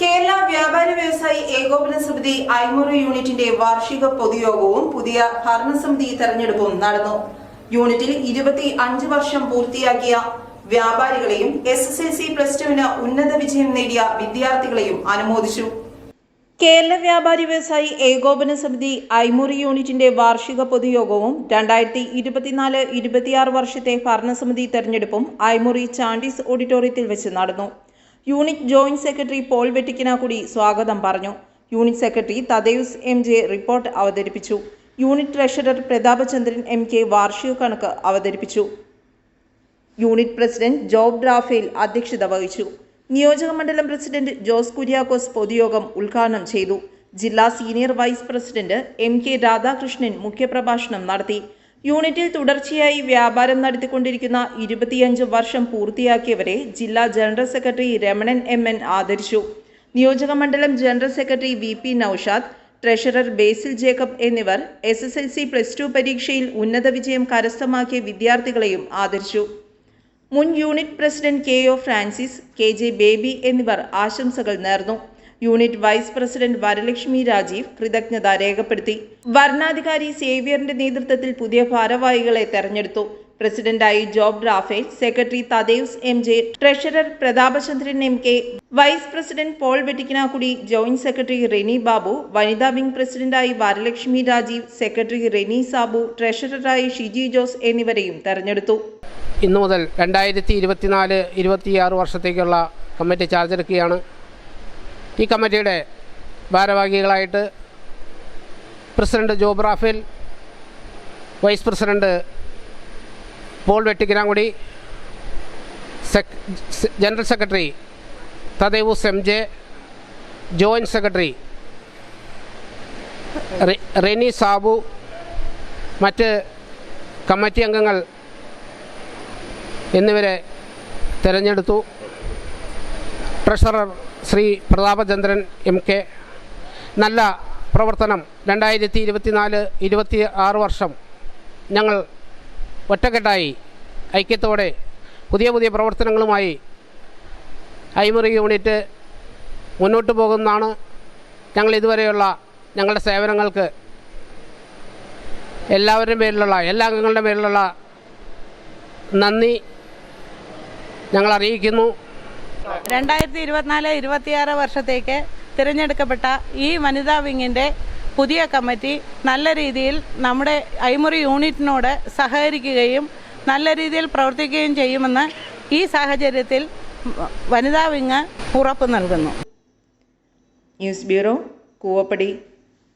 കേരള വ്യാപാരി വ്യവസായി ഏകോപന സമിതി ഐമുറി യൂണിറ്റിന്റെ വാർഷിക പൊതുയോഗവും പുതിയ ഭരണസമിതി തെരഞ്ഞെടുപ്പും നടന്നു. യൂണിറ്റിൽ ഇരുപത്തി അഞ്ച് വർഷം പൂർത്തിയാക്കിയ വ്യാപാരികളെയും S S L C plus ടുവിന് ഉന്നത വിജയം നേടിയ വിദ്യാർത്ഥികളെയും അനുമോദിച്ചു. കേരള വ്യാപാരി വ്യവസായി ഏകോപന സമിതി ഐമുറി യൂണിറ്റിന്റെ വാർഷിക പൊതുയോഗവും രണ്ടായിരത്തി ഇരുപത്തിനാല് ഇരുപത്തിയാറ് വർഷത്തെ ഭരണസമിതി തെരഞ്ഞെടുപ്പും ഐമുറി ചാണ്ടീസ് ഓഡിറ്റോറിയത്തിൽ വെച്ച് നടന്നു. Unit joint secretary Paul Vettikkinakkudi സ്വാഗതം പറഞ്ഞു. Unit secretary Thadevus M J report അവതരിപ്പിച്ചു. Unit treasurer Prathapachandran M K വാർഷിക കണക്ക് അവതരിപ്പിച്ചു. യൂണിറ്റ് പ്രസിഡന്റ് ജോബ് റാഫേൽ അധ്യക്ഷത വഹിച്ചു. നിയോജക മണ്ഡലം പ്രസിഡന്റ് ജോസ് കുര്യാക്കോസ് പൊതുയോഗം ഉദ്ഘാടനം ചെയ്തു. ജില്ലാ senior vice president M K Radhakrishnan മുഖ്യപ്രഭാഷണം നടത്തി. യൂണിറ്റിൽ തുടർച്ചയായി വ്യാപാരം നടത്തിക്കൊണ്ടിരിക്കുന്ന ഇരുപത്തിയഞ്ച് വർഷം പൂർത്തിയാക്കിയവരെ ജില്ലാ general secretary Ramanan M N ആദരിച്ചു. നിയോജക മണ്ഡലം general secretary V P Noushad treasurer Basil Jacob എന്നിവർ S S L C plus two പരീക്ഷയിൽ ഉന്നത വിജയം കരസ്ഥമാക്കിയ വിദ്യാർത്ഥികളെയും ആദരിച്ചു. മുൻ unit president K O Francis K J Baby എന്നിവർ ആശംസകൾ നേർന്നു. Unit vice president Varalakshmi Rajeev കൃതജ്ഞത രേഖപ്പെടുത്തി. വരണാധികാരി സേവ്യറിന്റെ നേതൃത്വത്തിൽ പുതിയ ഭാരവാഹികളെ തെരഞ്ഞെടുത്തു. പ്രസിഡന്റായി Job Raphael secretary Thadevus M J treasurer Prathapachandran M K vice president Paul Vettikkinakkudi joint secretary Reni Babu വനിതാ വിംഗ് പ്രസിഡന്റായി വരലക്ഷ്മി രാജീവ് സെക്രട്ടറി റെനി സാബു ട്രഷററായി ഷിജി ജോസ് എന്നിവരെയും തെരഞ്ഞെടുത്തു. ഇന്നു മുതൽ രണ്ടായിരത്തി ഇരുപത്തിനാല് ഇരുപത്തിയാറ് വർഷത്തേക്കുള്ള കമ്മിറ്റി ചാർജ് എടുക്കുകയാണ് ഈ കമ്മിറ്റിയുടെ ഭാരവാഹികളായിട്ട് president Job Raphael vice president Paul Vettikkinangudi general secretary Thadevus M J joint secretary Reni Sabu മറ്റ് കമ്മിറ്റി അംഗങ്ങൾ എന്നിവരെ തിരഞ്ഞെടുത്തു. Treasurer Shri Prathapachandran M K. നല്ല പ്രവർത്തനം രണ്ടായിരത്തി ഇരുപത്തിനാല് ഇരുപത്തി ആറ് വർഷം ഞങ്ങൾ ഒറ്റക്കെട്ടായി ഐക്യത്തോടെ പുതിയ പുതിയ പ്രവർത്തനങ്ങളുമായി ഐമുറി യൂണിറ്റ് മുന്നോട്ട് പോകുന്നതാണ് ഞങ്ങൾ ഇതുവരെയുള്ള ഞങ്ങളുടെ സേവനങ്ങൾക്ക് എല്ലാവരുടെയും പേരിലുള്ള എല്ലാ അംഗങ്ങളുടെ പേരിലുള്ള നന്ദി ഞങ്ങൾ അറിയിക്കുന്നു. രണ്ടായിരത്തി ഇരുപത്തിനാല് ഇരുപത്തിയാറ് വർഷത്തേക്ക് തിരഞ്ഞെടുക്കപ്പെട്ട ഈ വനിതാ വിങ്ങിന്റെ പുതിയ കമ്മിറ്റി നല്ല രീതിയിൽ നമ്മുടെ ഐമുറി യൂണിറ്റിനോട് സഹകരിക്കുകയും നല്ല രീതിയിൽ പ്രവർത്തിക്കുകയും ചെയ്യുമെന്ന് ഈ സാഹചര്യത്തിൽ വനിതാ വിങ് ഉറപ്പ് നൽകുന്നു. News bureau Koovappadi.